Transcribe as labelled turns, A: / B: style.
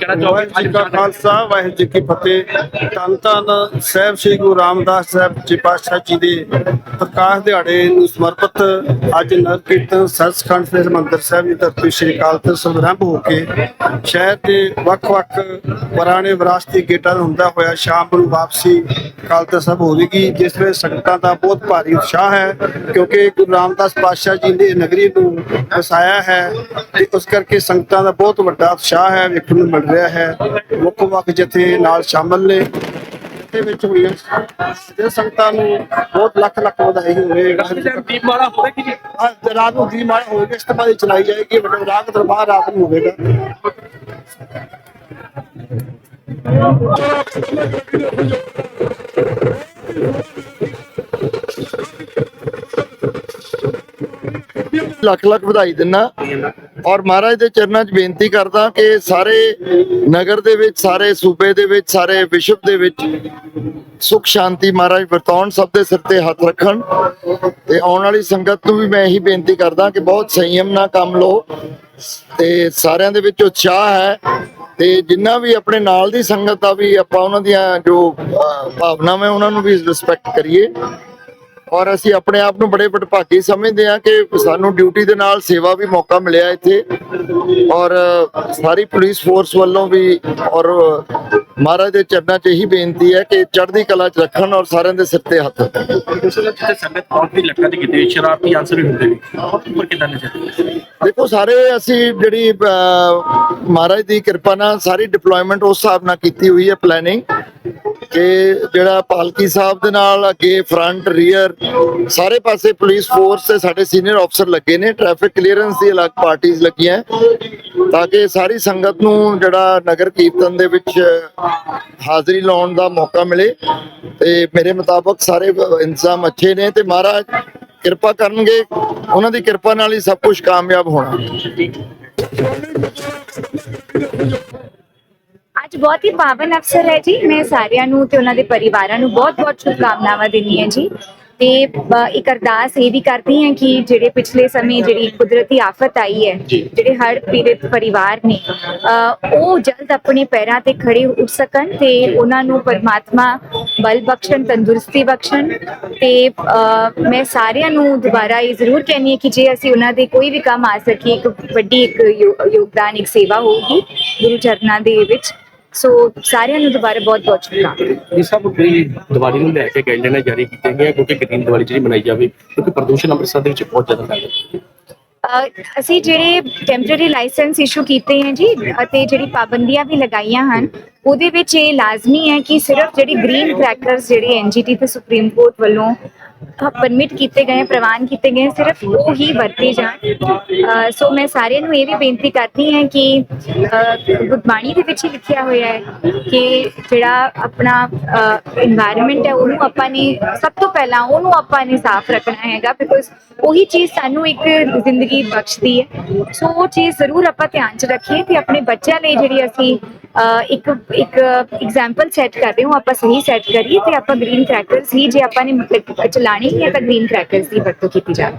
A: ਕਹਿਣਾ ਚਾਹੋਗੇ
B: ਵਾਹਿਗੁਰੂ ਜੀ ਕਾ ਖਾਲਸਾ, ਵਾਹਿਗੁਰੂ ਜੀ ਕੀ ਫਤਿਹ। ਧੰਨ ਧੰਨ ਸਾਹਿਬ ਸ੍ਰੀ ਗੁਰੂ ਰਾਮਦਾਸ ਸਾਹਿਬ ਜੀ ਪਾਤਸ਼ਾਹ ਜੀ ਦੇ ਪ੍ਰਕਾਸ਼ ਦਿਹਾੜੇ ਨੂੰ ਸਮਰਪਿਤ ਅੱਜ ਨਗਰ ਕੀਰਤਨ ਸੱਚਖੰਡ ਸ੍ਰੀ ਹਰਿਮੰਦਰ ਸਾਹਿਬ ਦੀ ਧਰਤੀ ਸ੍ਰੀ ਅਕਾਲ ਤਖਤ ਸੰਗਰੰਭ ਹੋ ਕੇ ਸ਼ਹਿਰ ਦੇ ਵੱਖ-ਵੱਖ ਪੁਰਾਣੇ ਵਿਰਾਸਤੀ ਗੇਟਾਂ ਤੋਂ ਹੁੰਦਾ ਹੋਇਆ ਸ਼ਾਮ ਨੂੰ ਵਾਪਸੀ ਅਕਾਲ ਤਖਤ ਸਾਹਿਬ ਹੋਵੇਗੀ, ਜਿਸ ਵਿੱਚ ਸੰਗਤਾਂ ਦਾ ਬਹੁਤ ਭਾਰੀ ਉਤਸ਼ਾਹ ਹੈ, ਕਿਉਂਕਿ ਗੁਰੂ ਰਾਮਦਾਸ ਪਾਤਸ਼ਾਹ ਜੀ ਨੇ ਨਗਰੀ ਨੂੰ ਵਸਾਇਆ ਹੈ ਤੇ ਉਸ ਕਰਕੇ ਸੰਗਤਾਂ ਦਾ ਬਹੁਤ ਵੱਡਾ ਉਤਸ਼ਾਹ ਹੈ, ਵੇਖਣ ਨੂੰ ਮਿਲ ਰਿਹਾ ਹੈ। ਮੁੱਖ ਵੱਖ ਜਥੇ ਨਾਲ ਸ਼ਾਮਲ ਨੇ ਤੇ ਵਿੱਚ ਹੋਈਆਂ ਜੇ ਸੰਗਤਾਂ ਨੂੰ ਬਹੁਤ ਲੱਖ ਲੱਖ ਵਧਾਈ ਹੋਵੇ।
A: ਦੀਪਮਾਲਾ ਹੋਵੇਗੀ ਜੀ
B: ਅੱਜ ਰਾਤ ਨੂੰ ਦੀ ਮਾਰ ਹੋਵੇਗਾ ਇਸ ਤੋਂ ਬਾਅਦ ਇਹ ਚਲਾਈ ਜਾਏਗੀ ਵੱਡਾ ਰਾਗ ਦਰਬਾਰ ਰਾਤ ਨੂੰ ਹੋਵੇਗਾ।
C: ਲੱਖ ਲੱਖ ਵਧਾਈ ਦਿੰਨਾ। ਔਰ ਮਹਾਰਾਜ ਦੇ ਚਰਨਾਂ 'ਚ ਬੇਨਤੀ ਕਰਦਾ ਕਿ ਸਾਰੇ ਨਗਰ ਦੇ ਵਿੱਚ, ਸਾਰੇ ਸੂਬੇ ਦੇ ਵਿੱਚ, ਸਾਰੇ ਵਿਸ਼ਵ ਦੇ ਵਿੱਚ ਸੁਖ ਸ਼ਾਂਤੀ ਮਹਾਰਾਜ ਵਰਤਾਉਣ ਸਭ ਦੇ ਸਿਰ ਤੇ ਹੱਥ ਰੱਖਣ। ਤੇ ਆਉਣ ਵਾਲੀ ਸੰਗਤ ਨੂੰ ਵੀ ਮੈਂ ਇਹੀ ਬੇਨਤੀ ਕਰਦਾ ਕਿ ਬਹੁਤ ਸੰਯਮ ਨਾਲ ਕੰਮ ਲਓ। ਤੇ ਸਾਰਿਆਂ ਦੇ ਵਿੱਚ ਉਤਸ਼ਾਹ ਹੈ। ਤੇ ਜਿੰਨਾ ਵੀ ਆਪਣੇ ਨਾਲ ਦੀ ਸੰਗਤ ਆ ਵੀ ਆਪਾਂ ਉਹਨਾਂ ਦੀਆਂ ਜੋ ਭਾਵਨਾਵਾਂ ਉਹਨਾਂ ਨੂੰ ਵੀ ਰਿਸਪੈਕਟ ਕਰੀਏ। ਔਰ ਅਸੀਂ ਆਪਣੇ ਆਪ ਨੂੰ ਬੜੇ ਵਡਭਾਗੀ ਸਮਝਦੇ ਹਾਂ ਕਿ ਸਾਨੂੰ ਡਿਊਟੀ ਦੇ ਨਾਲ ਸੇਵਾ ਵੀ ਮੌਕਾ ਮਿਲਿਆ ਇੱਥੇ। ਔਰ ਸਾਰੀ ਪੁਲਿਸ ਫੋਰਸ ਵੱਲੋਂ ਵੀ ਔਰ ਮਹਾਰਾਜ ਦੇ ਚਰਨਾਂ 'ਚ ਇਹੀ ਬੇਨਤੀ ਹੈ ਕਿ ਚੜ੍ਹਦੀ ਕਲਾ 'ਚ ਰੱਖਣ ਔਰ ਸਾਰਿਆਂ ਦੇ ਸਿਰ ਤੇ ਹੱਥ
A: ਲੱਖਾਂ ਦੀ ਕਿਤੇ ਸ਼ਰਾਰਤੀ ਅੰਸਰ ਵੀ ਹੁੰਦੇ ਨੇ। ਉੱਪਰ ਕਿਦਾਂ ਨਜ਼ਰ
C: ਦੇਖੋ ਸਾਰੇ ਅਸੀਂ ਜਿਹੜੀ ਮਹਾਰਾਜ ਦੀ ਕਿਰਪਾ ਨਾਲ ਸਾਰੀ ਡਿਪਲੋਇਮੈਂਟ ਉਸ ਹਿਸਾਬ ਨਾਲ ਕੀਤੀ ਹੋਈ ਹੈ ਪਲੈਨਿੰਗ ਕਿ ਜਿਹੜਾ ਪਾਲਕੀ ਸਾਹਿਬ ਦੇ ਨਾਲ ਅੱਗੇ ਫਰੰਟ ਰੀਅਰ ਸਾਰੇ ਪਾਸੇ ਪੁਲਿਸ ਫੋਰਸ ਤੇ ਸਾਡੇ ਸੀਨੀਅਰ ਅਫਸਰ ਲੱਗੇ ਨੇ। ਟ੍ਰੈਫਿਕ ਕਲੀਅਰੈਂਸ ਦੀ ਅਲੱਗ ਪਾਰਟੀਆਂ ਲੱਗੀਆਂ। ਤਾਂ ਕਿ ਸਾਰੀ ਸੰਗਤ ਨੂੰ ਜਿਹੜਾ ਨਗਰ ਕੀਰਤਨ ਦੇ ਵਿੱਚ ਹਾਜ਼ਰੀ ਲਾਉਣ ਦਾ ਮੌਕਾ ਮਿਲੇ। ਤੇ ਮੇਰੇ ਮੁਤਾਬਕ ਸਾਰੇ ਇੰਤਜ਼ਾਮ ਅੱਛੇ ਨੇ ਤੇ ਮਹਾਰਾਜ ਕਿਰਪਾ ਕਰਨਗੇ। ਉਹਨਾਂ ਦੀ ਕਿਰਪਾ ਨਾਲ ਹੀ ਸਭ ਕੁਝ ਕਾਮਯਾਬ ਹੋਣਾ।
D: ਅੱਜ ਬਹੁਤ ਹੀ ਪਾਵਨ ਅਵਸਰ ਹੈ ਜੀ। ਮੈਂ ਸਾਰਿਆਂ ਨੂੰ ਤੇ ਉਹਨਾਂ ਦੇ ਪਰਿਵਾਰਾਂ ਨੂੰ ਬਹੁਤ-ਬਹੁਤ ਸ਼ੁਭਕਾਮਨਾਵਾਂ ਦਿੰਦੀ ਹਾਂ ਜੀ। ਤੇ ਇੱਕ ਅਰਦਾਸ ਇਹ ਵੀ ਕਰਦੀ ਹਾਂ ਕਿ ਜਿਹੜੇ ਪਿਛਲੇ ਸਮੇਂ ਜਿਹੜੀ ਕੁਦਰਤੀ ਆਫਤ ਆਈ ਹੈ ਜਿਹੜੇ ਹੜ੍ਹ ਪੀੜਿਤ ਪਰਿਵਾਰ ਨੇ ਉਹ ਜਲਦ ਆਪਣੇ ਪੈਰਾਂ ਤੇ ਖੜੇ ਉੱਠ ਸਕਣ ਤੇ ਉਹਨਾਂ ਨੂੰ ਪਰਮਾਤਮਾ ਬਲ ਬਖਸ਼ਣ ਤੰਦਰੁਸਤੀ ਬਖਸ਼ਣ ਤੇ ਮੈਂ ਸਾਰਿਆਂ ਨੂੰ ਦੁਬਾਰਾ ਇਹ ਜ਼ਰੂਰ ਕਹਿੰਦੀ ਹਾਂ ਕਿ ਜੇ ਅਸੀਂ ਉਹਨਾਂ ਦੇ ਕੋਈ ਵੀ ਕੰਮ ਆ ਸਕੀਏ ਇੱਕ ਵੱਡੀ ਇੱਕ ਯੋਗਦਾਨ ਇੱਕ ਸੇਵਾ ਹੋਊਗੀ ਗੁਰੂ ਚਰਨਾਂ ਦੇ ਵਿੱਚ ਸੋ ਸਾਰਿਆਂ ਨੂੰ ਦੁਬਾਰਾ ਬਹੁਤ ਬਹੁਤ ਸ਼ੁਭਕਾਮਨਾਵਾਂ।
A: ਇਹ ਸਭ ਕੋਈ ਦੀਵਾਲੀ ਨੂੰ ਲੈ ਕੇ ਗਾਈਡਲਾਈਨਾਂ ਜਾਰੀ ਕੀਤੀਆਂ ਗਈਆਂ ਕਿਉਂਕਿ ਗ੍ਰੀਨ ਦੀਵਾਲੀ ਜਿਹੜੀ ਮਨਾਈ ਜਾਵੇ ਕਿਉਂਕਿ ਪ੍ਰਦੂਸ਼ਣ ਅੰਮ੍ਰਿਤਸਰ ਦੇ ਵਿੱਚ ਬਹੁਤ ਜ਼ਿਆਦਾ ਹੈ
D: ਅਸੀਂ ਜਿਹੜੇ ਟੈਂਪਰੇਰੀ ਲਾਇਸੈਂਸ ਇਸ਼ੂ ਕੀਤੇ ਹਨ ਜੀ ਅਤੇ ਜਿਹੜੀ ਪਾਬੰਦੀਆਂ ਵੀ ਲਗਾਈਆਂ ਹਨ ਉਹਦੇ ਵਿੱਚ ਇਹ ਲਾਜ਼ਮੀ ਹੈ ਕਿ ਸਿਰਫ ਜਿਹੜੀ ਗ੍ਰੀਨ ਕ੍ਰੈਕਰਸ ਜਿਹੜੇ ਐਨਜੀਟੀ ਤੇ ਸੁਪਰੀਮ ਕੋਰਟ ਵੱਲੋਂ ਪਰਮਿਟ ਕੀਤੇ ਗਏ, ਪ੍ਰਵਾਨ ਕੀਤੇ ਗਏ, ਸਿਰਫ ਉਹ ਹੀ ਵਰਤੇ ਜਾਣ। ਸੋ ਮੈਂ ਸਾਰਿਆਂ ਨੂੰ ਇਹ ਵੀ ਬੇਨਤੀ ਕਰਦੀ ਹਾਂ ਕਿ ਗੁਰਬਾਣੀ ਦੇ ਵਿੱਚ ਲਿਖਿਆ ਹੋਇਆ ਹੈ ਕਿ ਜਿਹੜਾ ਆਪਣਾ এনवायरमेंट ਹੈ, ਉਹਨੂੰ ਆਪਾਂ ਨੇ ਸਭ ਤੋਂ ਪਹਿਲਾਂ ਉਹਨੂੰ ਆਪਾਂ ਨੇ ਸਾਫ਼ ਰੱਖਣਾ ਹੈਗਾ ਬਿਕੋਜ਼ ਉਹੀ ਚੀਜ਼ ਸਾਨੂੰ ਇੱਕ ਜ਼ਿੰਦਗੀ ਬਖਸ਼ਦੀ ਹੈ। ਸੋ ਉਹ ਚੀਜ਼ ਜ਼ਰੂਰ ਆਪਾਂ ਧਿਆਨ 'ਚ ਰੱਖੀਏ ਤੇ ਆਪਣੇ ਬੱਚਿਆਂ ਲਈ ਜਿਹੜੀ ਅਸੀਂ ਇੱਕ ਇੱਕ ਐਗਜ਼ਾਮਪਲ ਸੈੱਟ ਕਰ ਰਹੇ ਹਾਂ ਆਪਾਂ ਸਹੀ ਸੈੱਟ ਕਰੀਏ ਤੇ ਆਪਾਂ ਗ੍ਰੀਨ ਕ੍ਰੈਕਰਸ ਹੀ ਜੇ ਆਪਾਂ ਨੇ ਮਤਲਬ ਚਲਾ ਚਲਾਣੀ ਹੈ ਤਾਂ ਗ੍ਰੀਨ ਕ੍ਰੈਕਰਸ ਦੀ ਵਰਤੋਂ ਕੀਤੀ ਜਾਵੇ